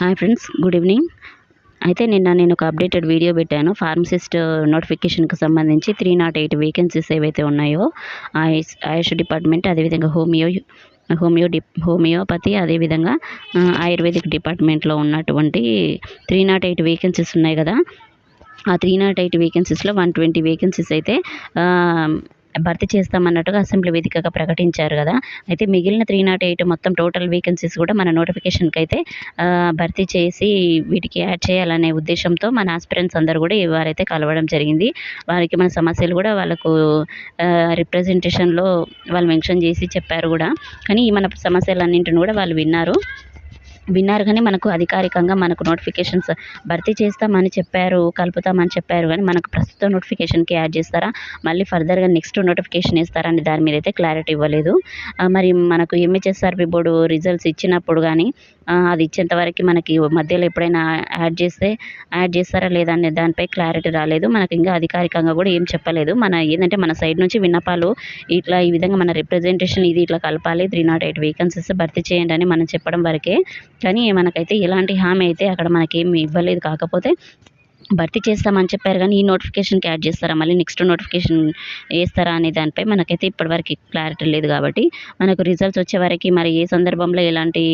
Hi friends good evening అయితే నిన్న నేను ఒక అప్డేటెడ్ వీడియో పెట్టాను. ఫార్మసిస్ట్ నోటిఫికేషన్కి సంబంధించి త్రీ నాట్ ఎయిట్ వేకెన్సీస్ ఏవైతే ఉన్నాయో ఆయుష్ ఆయుష్ డిపార్ట్మెంట్ అదేవిధంగా హోమియో హోమియో డి హోమియోపతి అదేవిధంగా ఆయుర్వేదిక్ డిపార్ట్మెంట్లో ఉన్నటువంటి త్రీ నాట్ ఎయిట్ వేకెన్సీస్ ఉన్నాయి కదా. ఆ త్రీ నాట్ ఎయిట్ వేకెన్సీస్లో వన్ ట్వంటీ వేకెన్సీస్ అయితే భర్తీ చేస్తామన్నట్టుగా అసెంబ్లీ వేదికగా ప్రకటించారు కదా. అయితే మిగిలిన త్రీ నాట్ ఎయిట్ మొత్తం టోటల్ వేకెన్సీస్ కూడా మన నోటిఫికేషన్కి అయితే భర్తీ చేసి వీటికి యాడ్ చేయాలనే ఉద్దేశంతో మన ఆస్పిరెంట్స్ అందరూ కూడా వారైతే కలవడం జరిగింది. వారికి మన సమస్యలు కూడా వాళ్ళకు రిప్రజెంటేషన్లో వాళ్ళు మెన్షన్ చేసి చెప్పారు కూడా. కానీ ఈ మన సమస్యలన్నింటిని కూడా వాళ్ళు విన్నారు. విన్నారు కానీ మనకు అధికారికంగా మనకు నోటిఫికేషన్స్ భర్తీ చేస్తామని చెప్పారు కలుపుతామని చెప్పారు కానీ మనకు ప్రస్తుత నోటిఫికేషన్కి యాడ్ చేస్తారా? మళ్ళీ ఫర్దర్గా నెక్స్ట్ నోటిఫికేషన్ ఇస్తారా అని దాని మీద అయితే క్లారిటీ ఇవ్వలేదు. మరి మనకు ఎంహెచ్ఎస్ఆర్పి బోర్డు రిజల్ట్స్ ఇచ్చినప్పుడు కానీ అది ఇచ్చేంత వరకు మనకి మధ్యలో ఎప్పుడైనా యాడ్ చేస్తే యాడ్ చేస్తారా లేదా అనే దానిపై క్లారిటీ రాలేదు. మనకి ఇంకా అధికారికంగా కూడా ఏం చెప్పలేదు. మన ఏంటంటే మన సైడ్ నుంచి విన్నపాలు ఇట్లా ఈ విధంగా మన రిప్రజెంటేషన్ ఇది ఇట్లా కలపాలి త్రీ నాట్ ఎయిట్ వేకెన్సీస్ భర్తీ చేయండి అని మనం చెప్పడం వరకే కానీ మనకైతే ఎలాంటి హామీ అయితే అక్కడ మనకేమి ఇవ్వలేదు. కాకపోతే భర్తీ చేస్తామని చెప్పారు కానీ ఈ నోటిఫికేషన్కి యాడ్ చేస్తారా? మళ్ళీ నెక్స్ట్ నోటిఫికేషన్ వేస్తారా అనే దానిపై మనకైతే ఇప్పటివరకు క్లారిటీ లేదు కాబట్టి మనకు రిజల్ట్స్ వచ్చే వరకు మరి ఏ సందర్భంలో ఎలాంటి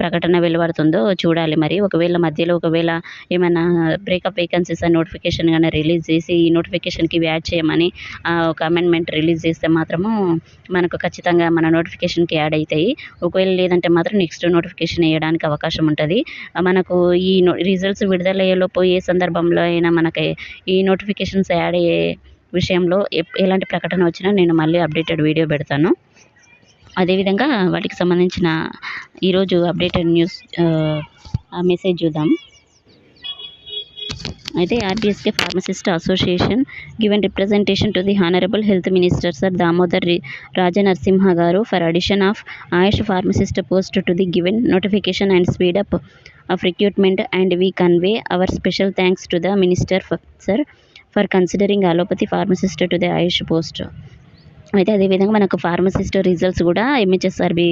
ప్రకటన వెలువడుతుందో చూడాలి మరి. ఒకవేళ మధ్యలో ఒకవేళ ఏమైనా బ్రేకప్ వేకెన్సీస్ అని నోటిఫికేషన్ కానీ రిలీజ్ చేసి ఈ నోటిఫికేషన్కి యాడ్ చేయమని ఆ, ఒక అమెండ్మెంట్ రిలీజ్ చేస్తే మాత్రము మనకు ఖచ్చితంగా మన నోటిఫికేషన్కి యాడ్ అవుతాయి ఒకవేళ లేదంటే మాత్రం నెక్స్ట్ నోటిఫికేషన్ వేయడానికి అవకాశం ఉంటుంది. మనకు ఈ రిజల్ట్స్ విడుదలయ్యేలోపు ఏ సందర్భంలో అయినా మనకి ఈ నోటిఫికేషన్స్ యాడ్ అయ్యే విషయంలో ఎలాంటి ప్రకటన వచ్చినా నేను మళ్ళీ అప్డేటెడ్ వీడియో పెడతాను. అదేవిధంగా వాటికి సంబంధించిన ఈరోజు అప్డేటెడ్ న్యూస్ ఆ మెసేజ్ చూద్దాం. అయితే RBSK pharmacist association given representation to the honourable health minister sir Damodar Rajanarasimha garu for addition of AYUSH pharmacist post to the given notification and speed up of recruitment and we convey our special thanks to the minister sir for considering allopathy pharmacist to the AYUSH post అయితే అదేవిధంగా మనకు pharmacist results కూడా MHSRB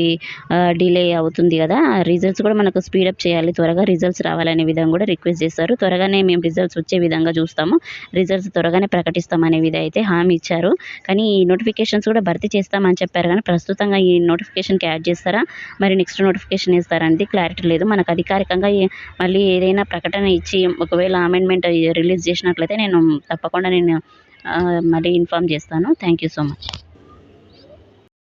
delay అవుతుంది కదా. ఆ results కూడా మనకు speedup చేయాలి. త్వరగా రిజల్ట్స్ రావాలనే విధంగా కూడా రిక్వెస్ట్ చేస్తారు. త్వరగానే మేము రిజల్ట్స్ వచ్చే విధంగా చూస్తాము. రిజల్ట్స్ త్వరగానే ప్రకటిస్తామనే విధంగా అయితే హామీ ఇచ్చారు. కానీ ఈ నోటిఫికేషన్స్ కూడా భర్తీ చేస్తామని చెప్పారు కానీ ప్రస్తుతంగా ఈ నోటిఫికేషన్కి యాడ్ చేస్తారా? మరి నెక్స్ట్ నోటిఫికేషన్ ఇస్తారా అనేది క్లారిటీ లేదు. మనకు అధికారికంగా మళ్ళీ ఏదైనా ప్రకటన ఇచ్చి ఒకవేళ అమెండ్మెంట్ రిలీజ్ చేసినట్లయితే నేను తప్పకుండా నేను మళ్ళీ ఇన్ఫామ్ చేస్తాను. Thank you so much